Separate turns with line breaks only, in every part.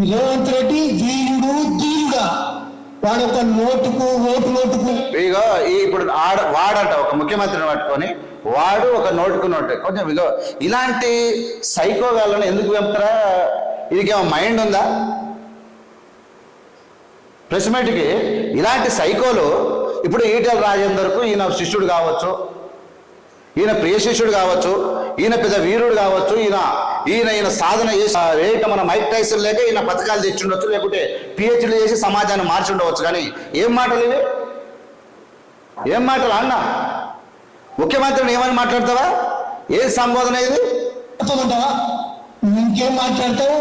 రేవంత్ రెడ్డి వీరుడు ధీరుడా వాడు ఒక నోటుకు ఓటు నోటుకు.
ఇగో ఈ ఇప్పుడు ఆడ వాడంట ఒక ముఖ్యమంత్రిని పట్టుకొని వాడు ఒక నోటుకు నోటు. కొంచెం ఇగో ఇలాంటి సైకోగాళ్ళని ఎందుకు వెంపుతారా? ఇదికేమో మైండ్ ఉందా? ప్రెస్ మీట్కి ఇలాంటి సైకోలు ఇప్పుడు ఈటల రాజేందర్కు ఈయన శిష్యుడు కావచ్చు ఈయన ప్రియ శిష్యుడు కావచ్చు ఈయన పెద్ద వీరుడు కావచ్చు ఈయన ఈయన ఈయన సాధన చేసి మన మైక్ టైసన్ లేక ఈయన పథకాలు తెచ్చుండొచ్చు లేకుంటే పిహెచ్డీ చేసి సమాజాన్ని మార్చి ఉండవచ్చు కానీ ఏం మాటలు ఇవి? ఏం మాటలు అన్న? ముఖ్యమంత్రిని ఏమని మాట్లాడతావా? ఏ సంబోధన ఇది?
ఇంకేం మాట్లాడతావు?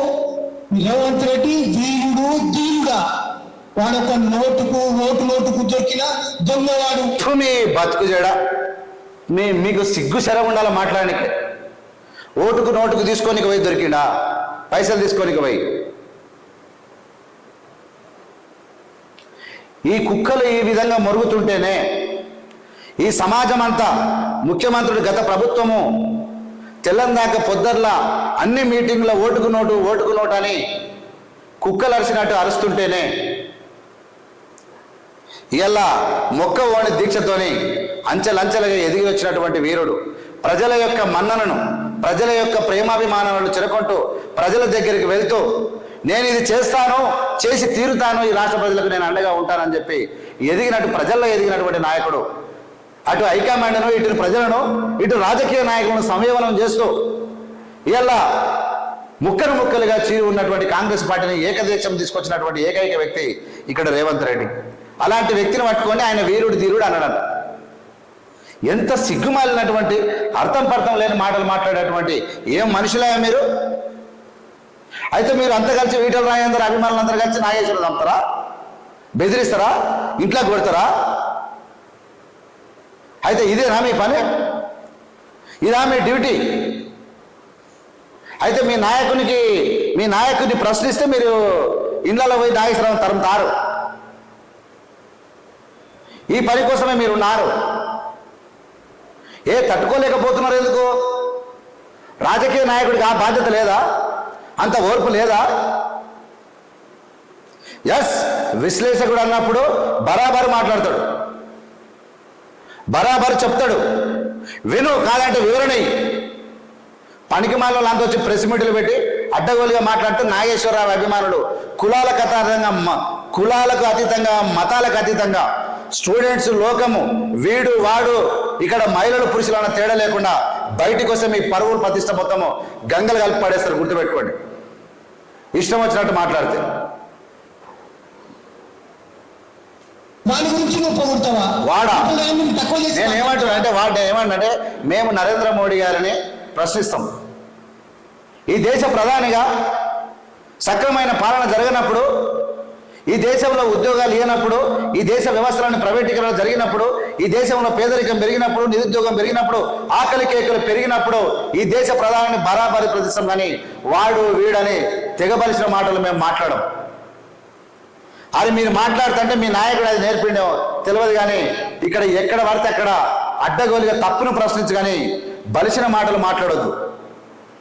రేవంత్ రెడ్డి వీరుడు వాడు ఒక నోటుకు ఓటు నోటుకు దొరికిన దొంగవాడు.
బతుకు జడ. మీ మీకు సిగ్గు శరం ఉండాలి మాట్లాడడానికి? ఓటుకు నోటుకు తీసుకోనికి పోయి దొరికిండా? పైసలు తీసుకోనికి పోయి? ఈ కుక్కలు ఈ విధంగా మరుగుతుంటేనే ఈ సమాజం అంతా ముఖ్యమంత్రుడు గత ప్రభుత్వము తెల్లందాక పొద్దర్లా అన్ని మీటింగ్ల ఓటుకు నోటు ఓటుకు నోటు అని కుక్కలు అరిచినట్టు అరుస్తుంటేనే ఇలా మొక్క ఓని దీక్షతోని అంచెలంచెలుగా ఎదిగి వచ్చినటువంటి వీరుడు. ప్రజల యొక్క మన్ననను ప్రజల యొక్క ప్రేమాభిమానాలను చెరకొంటూ ప్రజల దగ్గరికి వెళ్తూ నేను ఇది చేస్తాను చేసి తీరుతాను ఈ రాష్ట్ర ప్రజలకు నేను అండగా ఉంటానని చెప్పి ఎదిగినట్టు ప్రజల్లో ఎదిగినటువంటి నాయకుడు. అటు హైకమాండ్ను ఇటు ప్రజలను ఇటు రాజకీయ నాయకులను సంయమనం చేస్తూ ఇలా ముక్కలు ముక్కలుగా చీరి ఉన్నటువంటి కాంగ్రెస్ పార్టీని ఏకదేశం తీసుకొచ్చినటువంటి ఏకైక వ్యక్తి ఇక్కడ రేవంత్ రెడ్డి. అలాంటి వ్యక్తిని పట్టుకొని ఆయన వీరుడు ధీరుడు అన్నాడంట. ఎంత సిగ్గుమాలినటువంటి అర్థం పర్థం లేని మాటలు మాట్లాడేటువంటి ఏం మనుషులే మీరు? అయితే మీరు అంత కలిసి వీటల రాయందరూ అభిమానులు అందరూ కలిసి నాగేశ్వరం చంపుతారా? బెదిరిస్తారా? ఇంట్లో కొడతారా? అయితే ఇదేనా మీ పని? ఇదా మీ డ్యూటీ? అయితే మీ నాయకునికి మీ నాయకుడిని ప్రశ్నిస్తే మీరు ఇండ్లలో పోయి నాగేశ్వరం తరుముతారు. ఈ పని కోసమే మీరు ఉన్నారు. ఏ తట్టుకోలేకపోతున్నారు ఎందుకు? రాజకీయ నాయకుడికి ఆ బాధ్యత లేదా? అంత ఓర్పు లేదా? ఎస్ విశ్లేషకుడు అన్నప్పుడు బరాబరు మాట్లాడతాడు. బరాబరు చెప్తాడు. విను కాదంటే వివరణ పనికి మాలో అంత వచ్చి ప్రెస్ మీట్లు పెట్టి అడ్డగోలుగా మాట్లాడుతూ నాగేశ్వరరావు అభిమానులు కులాలకు అతీతంగా మ- కులాలకు అతీతంగా మతాలకు అతీతంగా స్టూడెంట్స్ లోకము వీడు వాడు ఇక్కడ మహిళలు పురుషులు అన్న తేడా లేకుండా బయటికి వస్తే మీ పరువులు ప్రతిష్ట మొత్తము గంగలు కలిపి పడేస్తారు గుర్తుపెట్టుకోండి. ఇష్టం వచ్చినట్టు మాట్లాడితే.
వాడి
నేను ఏమంటున్నా అంటే వాడు ఏమంటే మేము నరేంద్ర మోడీ గారిని ప్రశ్నిస్తాం. ఈ దేశ ప్రధానిగా సక్రమైన పాలన జరగనప్పుడు ఈ దేశంలో ఉద్యోగాలు లేనప్పుడు ఈ దేశ వ్యవస్థలను ప్రైవేటీకరణ జరిగినప్పుడు ఈ దేశంలో పేదరికం పెరిగినప్పుడు నిరుద్యోగం పెరిగినప్పుడు ఆకలి కేకలు పెరిగినప్పుడు ఈ దేశ ప్రధాని బరాబరి ప్రదేశం కానీ వాడు వీడని తెగబలిసిన మాటలు మేము మాట్లాడము. అది మీరు మాట్లాడుతుంటే మీ నాయకుడు అది నేర్పిండో తెలియదు కానీ ఇక్కడ ఎక్కడ పడితే అక్కడ అడ్డగోలుగా తప్పును ప్రశ్నించు కానీ బలిసిన మాటలు మాట్లాడొద్దు.